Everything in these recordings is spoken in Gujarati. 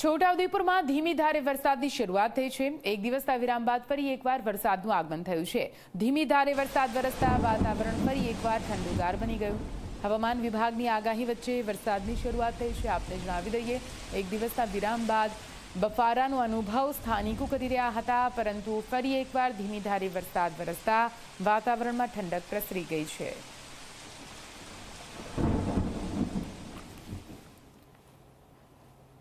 છોટાઉદેપુરમાં ધીમી ધારે વરસાદની શરૂઆત થઈ છે. એક દિવસના વિરામ બાદ ફરી એકવાર વરસાદનું આગમન થયું છે. ધીમી ધારે વરસાદ વરસતા વાતાવરણ ફરી એકવાર ઠંડુગાર બની ગયું. હવામાન વિભાગની આગાહી વચ્ચે વરસાદની શરૂઆત થઈ છે. આપને જણાવી દઈએ, એક દિવસના વિરામ બાદ બફારાનો અનુભવ સ્થાનિકો કરી રહ્યા હતા, પરંતુ ફરી એકવાર ધીમી ધારે વરસાદ વરસતા વાતાવરણમાં ઠંડક પ્રસરી ગઈ છે.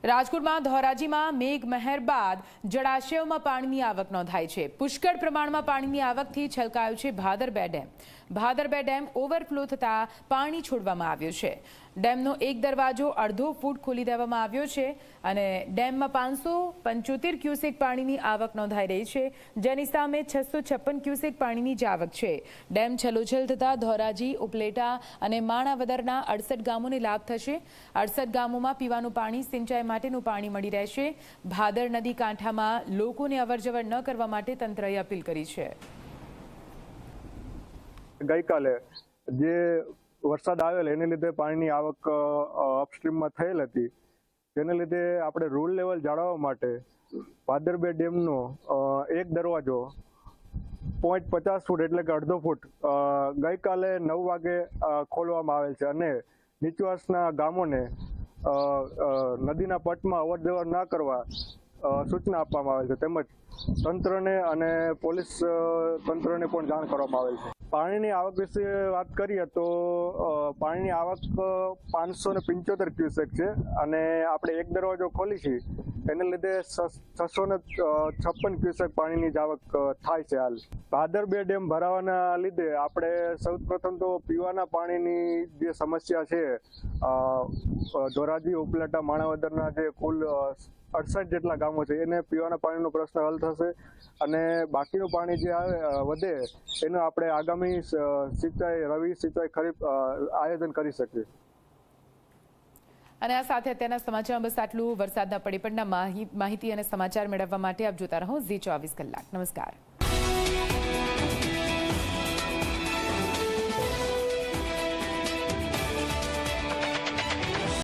રાજકોટમાં ધોરાજીમાં મેઘ મહેર બાદ જળાશયોમાં પાણીની આવક નોંધાઈ છે. પુષ્કળ પ્રમાણમાં પાણીની આવકથી છલકાયો છે ભાદર બે ડેમ. ભાદર બે ડેમ ઓવરફ્લો થતાં પાણી છોડવામાં આવ્યું છે. ડેમનો એક દરવાજો અડધો ફૂટ ખોલી દેવામાં આવ્યો છે અને ડેમમાં પાંચસો પંચોતેર ક્યુસેક પાણીની આવક નોંધાઈ રહી છે, જેની સામે છસો છપ્પન ક્યુસેક પાણીની જ આવક છે. ડેમ છલોછલ થતાં ધોરાજી, ઉપલેટા અને માણાવદરના અડસઠ ગામોને લાભ થશે. અડસઠ ગામોમાં પીવાનું પાણી સિંચાઈ માટેનું પાણી મળી રહેશે. ભાદર નદી કાંઠામાં લોકોને અવરજવર ન કરવા માટે તંત્રએ અપીલ કરી છે. ગઈકાલે જે વરસાદ આવેલ એને લીધે પાણીની આવક અપસ્ટ્રીમમાં થયેલ હતી. તેને લીધે આપણે રૂલ લેવલ જાળવવા માટે ભાદરબે ડેમનો એક દરવાજો પોઈન્ટ પચાસ ફૂટ એટલે કે અડધો ફૂટ ગઈકાલે નવ વાગે ખોલવામાં આવેલ છે. અને નીચવાસના ગામોને નદીના પટમાં અવર જવર ના કરવા સૂચના આપવામાં આવેલ છે. તેમજ તંત્રને અને પોલીસ તંત્રને પણ જાણ કરવામાં આવેલ છે. પાણીની આવક વિશે વાત કરીએ તો પાણીની આવક પાંચસો ને પંચોતેર ક્યુસેક છે. અને આપણે એક દરવાજો ખોલી છીએ એને લીધે છસો ને છપ્પન ક્યુસેક પાણીની આવક થાય છે હાલ. ભાદર બે ડેમ ભરાવાના લીધે આપણે સૌ પ્રથમ તો પીવાના પાણીની જે સમસ્યા છે ધોરાજી, ઉપલેટા, માણાવદરના જે કુલ અડસઠ જેટલા ગામો છે, એને પીવાના પાણીનો પ્રશ્ન હલ થશે અને બાકીનું પાણી જે આવે વધે, એનું આપણે આગામી સિંચાઈ, રવિ સિંચાઈ ખરીફ આયોજન કરી શકીએ. અને આ સાથે અત્યારના સમાચાર બસ આટલું વરસાદના પડીપડના માહિતી અને સમાચાર મેળવવા માટે આપ જોતા રહો ઝી ચોવીસ કલાક. નમસ્કાર.